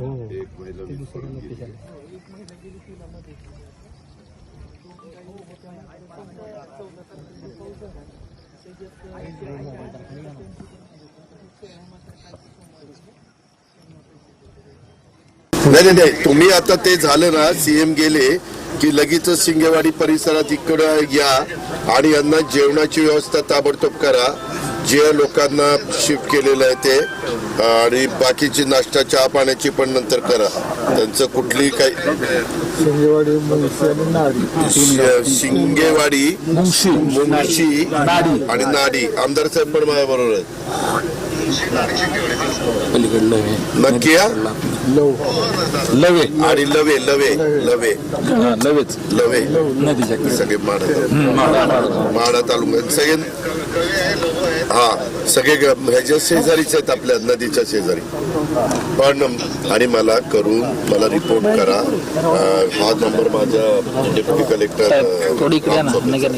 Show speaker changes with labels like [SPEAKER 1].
[SPEAKER 1] एक महिला विस्फोरण गेली नाही नाही नाही. तुम्ही आता ते झालं ना सीएम गेले की लगेच सिंगेवाडी परिसरात इकडं या आणि यांना जेवणाची व्यवस्था ताबडतोब करा. जे लोकांना शिफ्ट केलेलं आहे ते आणि बाकीची नाश्ता चहा पाण्याची पण नंतर करा. त्यांचं कुठलीही काही
[SPEAKER 2] शिंगेवाडी मुळशी आणि नाडी.
[SPEAKER 1] शि- शिंगेवाडी मुंशी. मुंशी आणि नाडी. आमदार साहेब पण माझ्या बरोबर आहेत.
[SPEAKER 3] पलीकडलं हे
[SPEAKER 1] नक्की
[SPEAKER 2] लव.
[SPEAKER 3] लवे.
[SPEAKER 1] आणि लवे लवे लवे.
[SPEAKER 3] हा, लवेच.
[SPEAKER 1] लवे.
[SPEAKER 3] नदीच्या
[SPEAKER 1] सगळे माडा. माडा तालुक्यात सगळे हा सगळे ग- ह्याच्या शेजारीच आहेत आपल्या नदीच्या शेजारी. पण आणि मला करून मला रिपोर्ट करा. अं, हा नंबर माझ्या डेप्युटी कलेक्टर
[SPEAKER 3] थोडी इकडे या ना. नगर